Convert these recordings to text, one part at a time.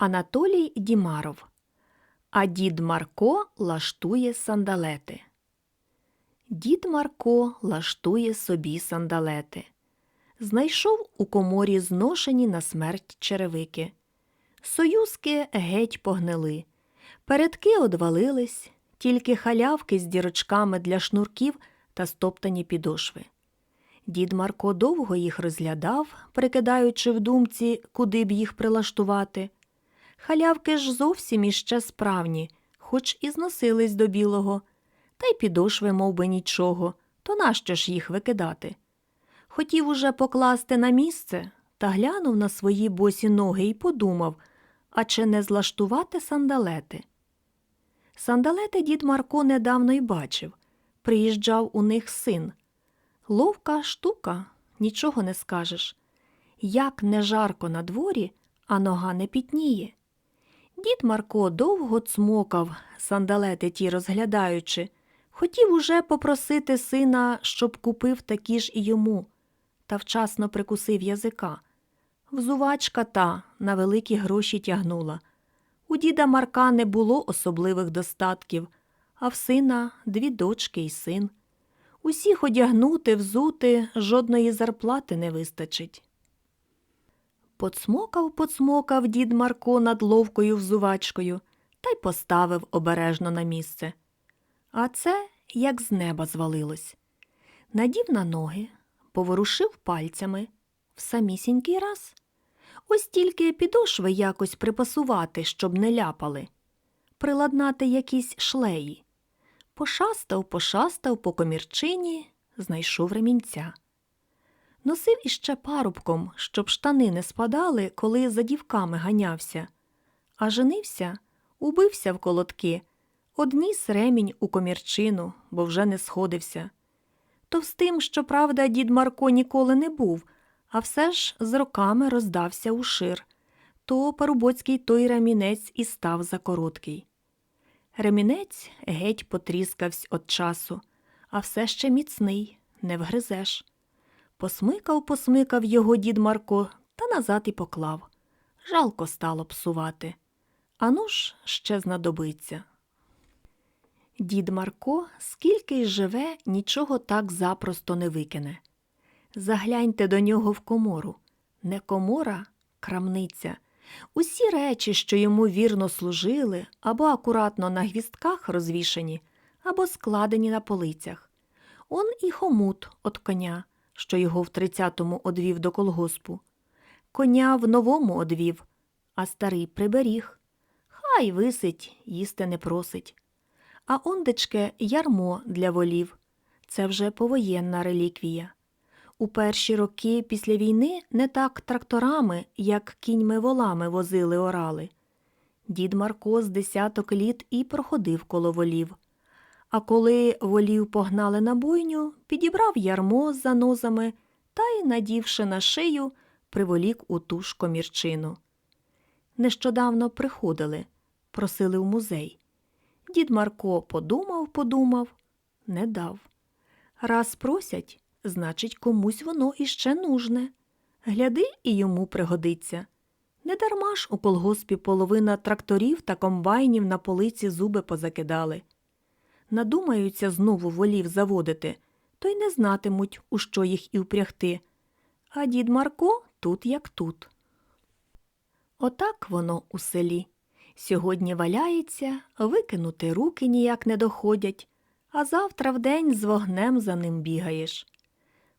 Анатолій Дімаров. А дід Марко лаштує сандалети. Дід Марко лаштує собі сандалети. Знайшов у коморі зношені на смерть черевики. Союзки геть погнили, передки одвалились, тільки халявки з дірочками для шнурків та стоптані підошви. Дід Марко довго їх розглядав, прикидаючи в думці, куди б їх прилаштувати. Халявки ж зовсім іще справні, хоч і зносились до білого, та й підошви мов би, нічого, то нащо ж їх викидати? Хотів уже покласти на місце та глянув на свої босі ноги і подумав, а чи не злаштувати сандалети? Сандалети дід Марко недавно й бачив. Приїжджав у них син. Ловка штука, нічого не скажеш. Як не жарко на дворі, а нога не пітніє. Дід Марко довго цмокав, сандалети ті розглядаючи, хотів уже попросити сина, щоб купив такі ж і йому, та вчасно прикусив язика. Взувачка та на великі гроші тягнула. У діда Марка не було особливих достатків, а в сина дві дочки й син. Усіх одягнути, взути жодної зарплати не вистачить. Поцмокав, поцмокав дід Марко над ловкою взувачкою та й поставив обережно на місце. А це як з неба звалилось. Надів на ноги, поворушив пальцями в самісінький раз. Ось тільки підошви якось припасувати, щоб не ляпали, приладнати якісь шлеї. Пошастав, пошастав по комірчині, знайшов ремінця. Носив іще парубком, щоб штани не спадали, коли за дівками ганявся. А женився, убився в колодки, одніс ремінь у комірчину, бо вже не сходився. Товстим, щоправда, дід Марко ніколи не був, а все ж з роками роздався у шир, то парубоцький той ремінець і став за короткий. Ремінець геть потріскавсь від часу, а все ще міцний, не вгризеш. Посмикав, посмикав його дід Марко та назад і поклав. Жалко стало псувати. Ану ж ще знадобиться. Дід Марко, скільки й живе, нічого так запросто не викине. Загляньте до нього в комору. Не комора, крамниця. Усі речі, що йому вірно служили, або акуратно на гвістках розвішані, або складені на полицях. Он і хомут от коня, що його в тридцятому одвів до колгоспу. Коня в новому одвів, а старий приберіг. Хай висить, їсти не просить. А ондечке ярмо для волів. Це вже повоєнна реліквія. У перші роки після війни не так тракторами, як кіньми-волами возили орали. Дід Марко з десяток літ і проходив коло волів. А коли волів погнали на бойню, підібрав ярмо з занозами та й, надівши на шию, приволік у ту ж комірчину. Нещодавно приходили, просили в музей. Дід Марко подумав, подумав, не дав. Раз просять, значить, комусь воно іще нужне. Гляди, і йому пригодиться. Недарма ж у колгоспі половина тракторів та комбайнів на полиці зуби позакидали. Надумаються знову волів заводити, то й не знатимуть, у що їх і впрягти. А дід Марко тут як тут. Отак воно у селі. Сьогодні валяється, викинути руки ніяк не доходять, а завтра вдень з вогнем за ним бігаєш.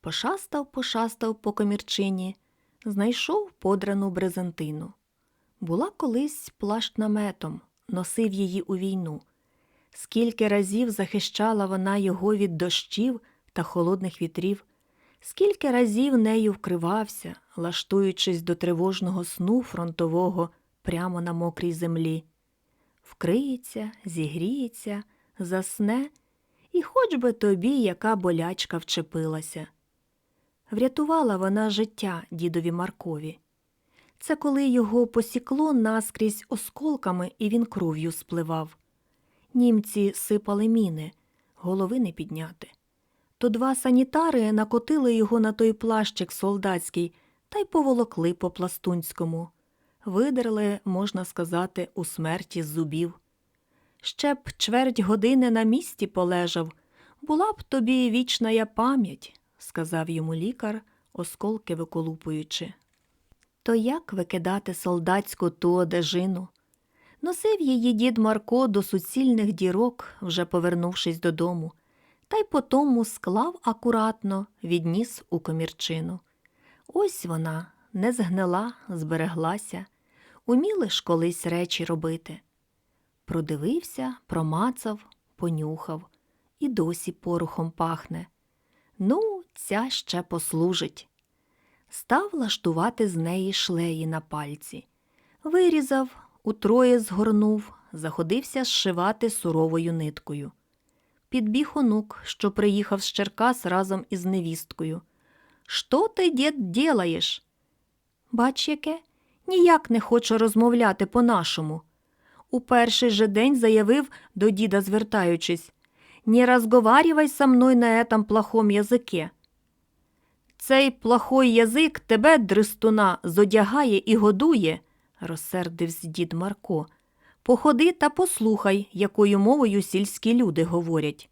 Пошастав, пошастав по комірчині, знайшов подрану брезентину. Була колись плащ наметом, носив її у війну. Скільки разів захищала вона його від дощів та холодних вітрів, скільки разів нею вкривався, лаштуючись до тривожного сну фронтового прямо на мокрій землі. Вкриється, зігріється, засне, і хоч би тобі яка болячка вчепилася. Врятувала вона життя дідові Маркові. Це коли його посікло наскрізь осколками, і він кров'ю спливав. Німці сипали міни, голови не підняти. То два санітари накотили його на той плащик солдатський та й поволокли по пластунському. видерли, можна сказати, у смерті з зубів. Ще б чверть години на місці полежав, була б тобі вічна я пам'ять, сказав йому лікар, осколки виколупуючи. То як викидати солдатську ту одежину? Носив її дід Марко до суцільних дірок, вже повернувшись додому, та й потому склав акуратно, відніс у комірчину. Ось вона не згнила, збереглася, уміли ж колись речі робити. Продивився, промацав, понюхав, і досі порохом пахне. Ну, ця ще послужить. Став лаштувати з неї шлеї на пальці. Вирізав, утроє згорнув, заходився зшивати суровою ниткою. Підбіг онук, що приїхав з Черкас разом із невісткою. Що ти, дід, ділаєш? Бач, яке? Ніяк не хочу розмовляти по-нашому. У перший же день заявив до діда, звертаючись, «Не розговарювай со мною на этом плохом язике. Цей плохой язик тебе, дристуна, зодягає і годує, розсердився дід Марко. Походи та послухай, якою мовою сільські люди говорять.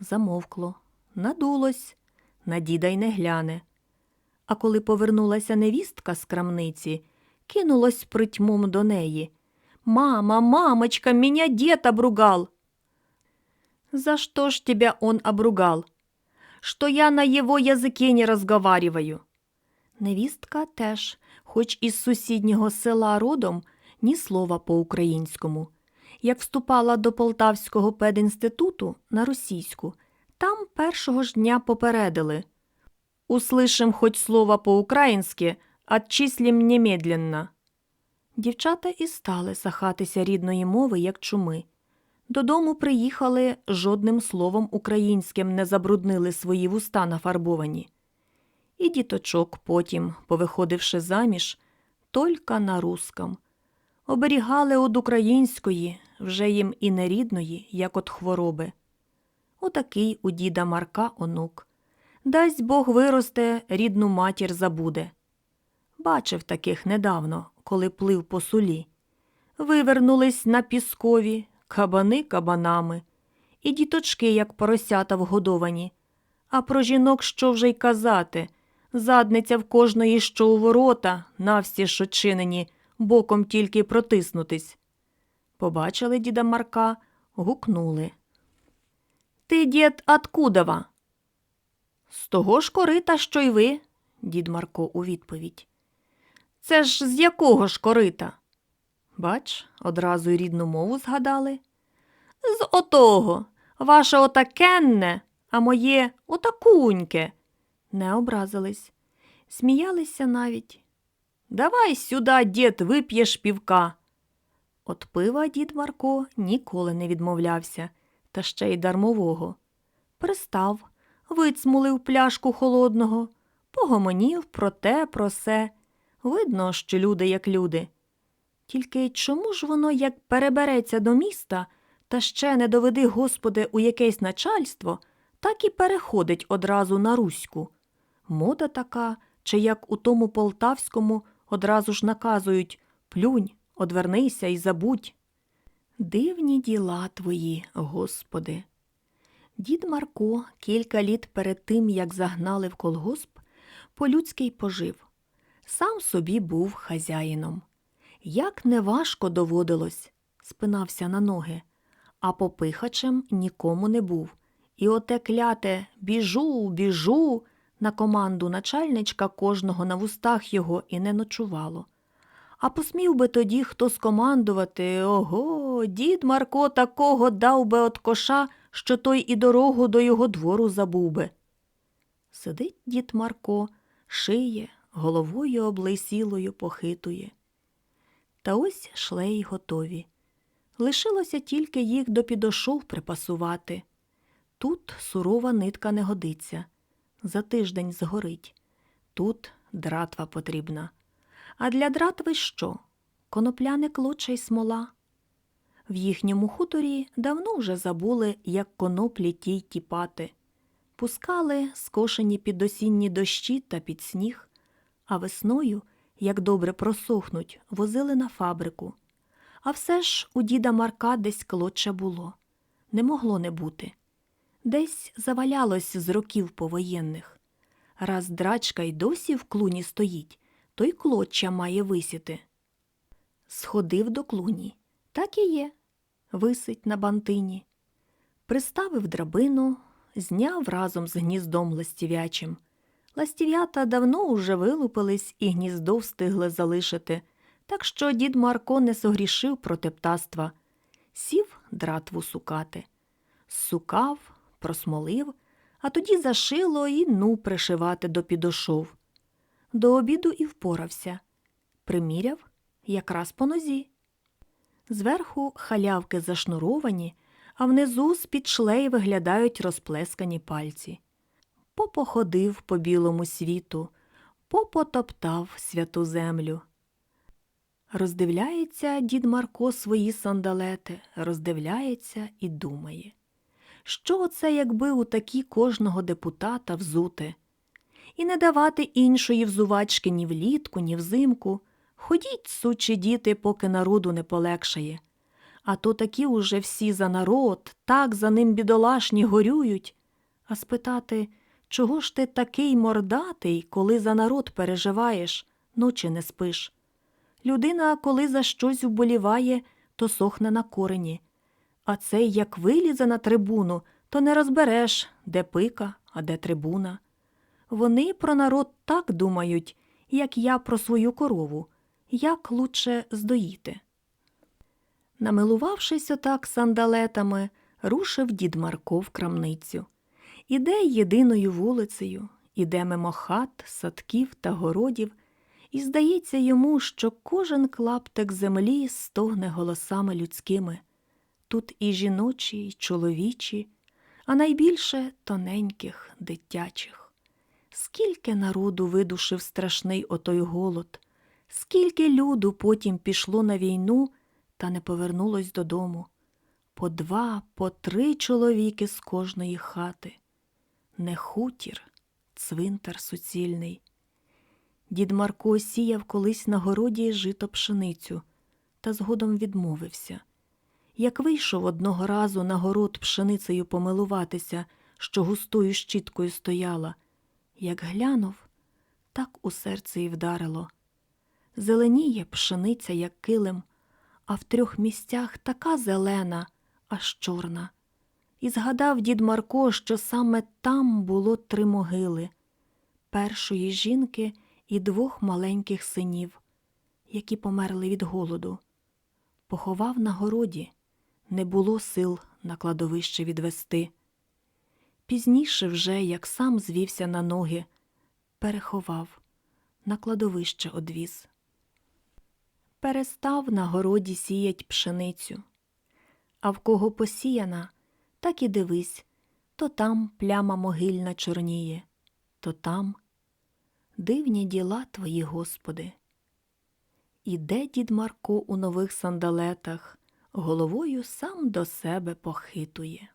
Замовкло, надулось, на діда й не гляне. А коли повернулася невістка з крамниці, кинулось притьмом до неї. «Мама, мамочка, меня дед обругал!» «За что ж тебя он обругал?» «Что я на его языке не разговариваю?» Невістка теж, хоч із сусіднього села родом, ні слова по-українському. Як вступала до Полтавського пединституту на російську, там першого ж дня попередили «Услышим хоть слово по-українськи, отчислим немедленно». Дівчата і стали сахатися рідної мови, як чуми. Додому приїхали, жодним словом українським не забруднили свої вуста нафарбовані. І діточок потім, повиходивши заміж, тільки на руском. Оберігали од української, вже їм і нерідної, як от хвороби. Отакий у діда Марка онук. Дасть Бог виросте, рідну матір забуде. Бачив таких недавно, коли плив по сулі. Вивернулись на піскові, кабани кабанами, і діточки, як поросята вгодовані. А про жінок що вже й казати задниця в кожної, що у ворота, навсі що чинені, боком тільки протиснутись. Побачили діда Марка, гукнули. Ти, дід, откудова? З того ж корита, що й ви, дід Марко у відповідь. Це ж з якого ж корита? Бач, одразу й рідну мову згадали. З отого, ваше отакенне, а моє отакуньке. Не образились, сміялися навіть. Давай сюди, дід, вип'єш півка. От пива дід Марко ніколи не відмовлявся, та ще й дармового. Пристав, вицмулив пляшку холодного, погомонів про те, про се. Видно, що люди як люди. Тільки чому ж воно, як перебереться до міста, та ще не доведи, Господи, у якесь начальство, так і переходить одразу на Руську. Мода така, чи як у тому полтавському одразу ж наказують плюнь, одвернися і забудь. Дивні діла твої, Господи. Дід Марко кілька літ перед тим, як загнали в колгосп, по-людськи пожив. Сам собі був хазяїном. Як неважко доводилось, спинався на ноги, а попихачем нікому не був. І оте кляте біжу, біжу на команду начальничка кожного на вустах його і не ночувало. А посмів би тоді хто скомандувати ого, дід Марко такого дав би от коша, що той і дорогу до його двору забув би. Сидить дід Марко, шиє, головою облисілою похитує. Та ось шлеї готові. Лишилося тільки їх до підошов припасувати. Тут сурова нитка не годиться, за тиждень згорить. Тут дратва потрібна. А для дратви що? Конопляник лучше й смола. В їхньому хуторі давно вже забули, як коноплі тій тіпати. Пускали скошені під осінні дощі та під сніг, а весною, як добре просохнуть, возили на фабрику. А все ж у діда Марка десь клоча було. Не могло не бути. Десь завалялось з років повоєнних. Раз драчка й досі в клуні стоїть, то й клоча має висіти. Сходив до клуні. Так і є. Висить на бантині. Приставив драбину, зняв разом з гніздом ластів'ячим. Ластів'ята давно уже вилупились і гніздо встигли залишити, так що дід Марко не согрішив проти птаства. Сів дратву сукати. Сукав, просмолив, а тоді зашило і ну пришивати до підошов. До обіду і впорався. Приміряв якраз по нозі. Зверху халявки зашнуровані, а внизу з-під шлей виглядають розплескані пальці. Попоходив по білому світу, попотоптав святу землю. Роздивляється дід Марко свої сандалети, роздивляється і думає. Що це, якби у такі кожного депутата взути? І не давати іншої взувачки ні влітку, ні взимку. Ходіть, сучі діти, поки народу не полегшає. А то такі уже всі за народ, так за ним бідолашні горюють. А спитати, чого ж ти такий мордатий, коли за народ переживаєш, ночі не спиш? Людина, коли за щось вболіває, то сохне на корені. А цей, як вилізе на трибуну, то не розбереш, де пика, а де трибуна. Вони про народ так думають, як я про свою корову, як лучше здоїти. Намилувавшись отак сандалетами, рушив дід Марко в крамницю. Іде єдиною вулицею, іде мимо хат, садків та городів, і здається йому, що кожен клаптик землі стогне голосами людськими. Тут і жіночі, і чоловічі, а найбільше тоненьких, дитячих. Скільки народу видушив страшний отой голод, скільки люду потім пішло на війну та не повернулось додому. По два, по три чоловіки з кожної хати. Не хутір, цвинтар суцільний. Дід Марко сіяв колись на городі жито пшеницю, та згодом відмовився. Як вийшов одного разу на город пшеницею помилуватися, що густою щіткою стояла, як глянув, так у серце й вдарило. Зеленіє пшениця, як килим, а в трьох місцях така зелена, аж чорна. І згадав дід Марко, що саме там було три могили першої жінки і двох маленьких синів, які померли від голоду. Поховав на городі, не було сил на кладовище відвести. Пізніше вже, як сам звівся на ноги, переховав, на кладовище одвіз. Перестав на городі сіять пшеницю. А в кого посіяна, так і дивись, то там пляма могильна чорніє, то там дивні діла твої, Господи. Іде дід Марко у нових сандалетах, головою сам до себе похитує.